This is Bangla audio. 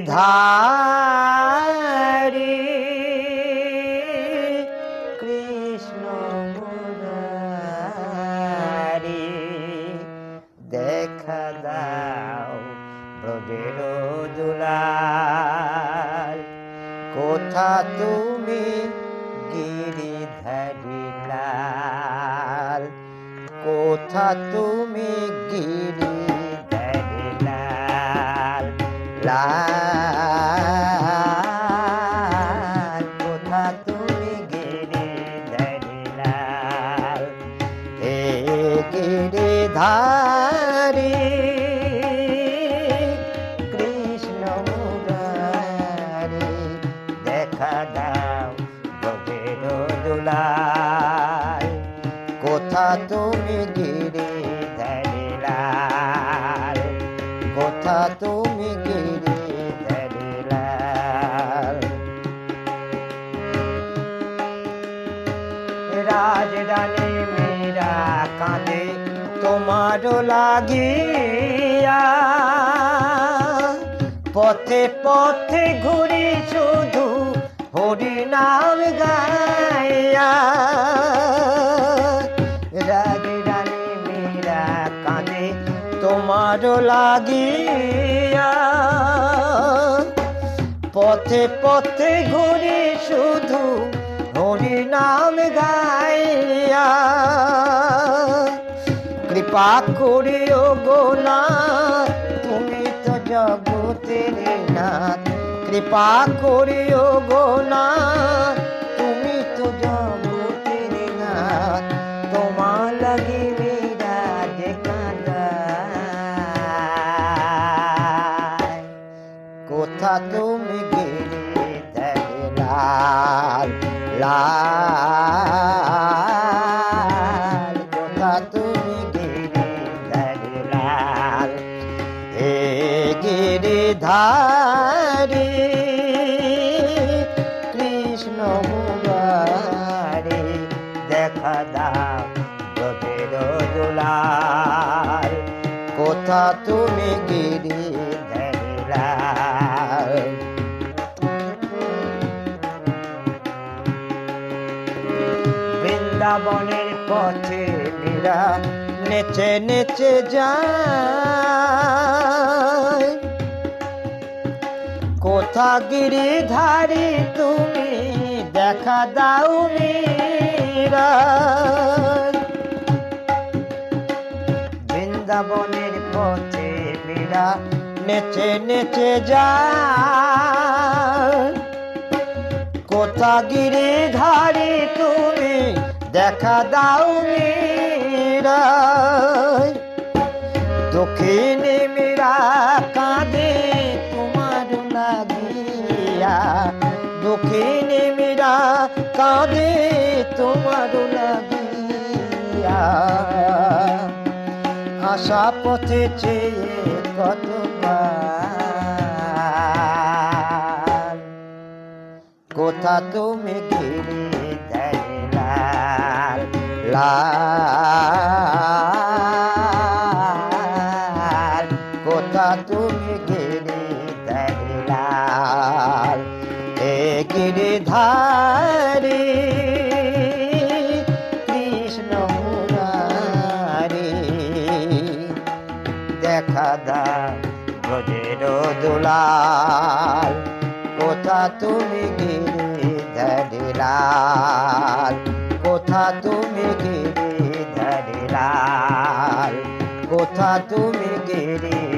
গিরিধারি কৃষ্ণ মুরারি দেখা দাও ব্রজের দুলাল। কোথা তুমি গিরিধারি লাল? কোথা তুমি গিরিধারি লাল। তুমি গিরিধারি লাল হে দেখা তুমি তুমি তোমার লাগিয়া পথে পথে ঘুরি শুধু হরি নাম গাইয়া রাজরানী মেরা কাঁদে তোমার লাগিয়া। পথে পথে ঘুরি শুধু হরি নাম গাইয়া। কৃপা করিও গো না তুমি তো জগতের নাথ। কৃপা করিও গো না তুমি তো জগতের নাথ। তোমার লাগি বিরাজ কোথা তুমি গেলে লাল? লাল। কোথা তুমি গিরিধারি কৃষ্ণ মুরারি দেখা দাও তোদের দুলাল। কোথা তুমি গিরি ধরিলাল? বৃন্দাবনের পথে মীরা নেচে নেচে যায় কোথা গিরিধারি তুমি? দেখা দাও বৃন্দাবনের পথে মীরা নেচে নেচে যা কোথা গিরিধারি তুমি? দেখা দাও মীরা। দক্ষিণে মীরা কাঁদে দক্ষিণে মীরা কাঁদে তোমার আশা পথে চেয়ে কতবার কোথা তুমি গিরি লাল লাল গিরিধারি কৃষ্ণ মুরারি। দেখা দা ব্রজের দুলাল, কোথা তুমি গিরি ধরিলাল? কোথা তুমি গিরি ধরিলাল? কোথা তুমি গিরি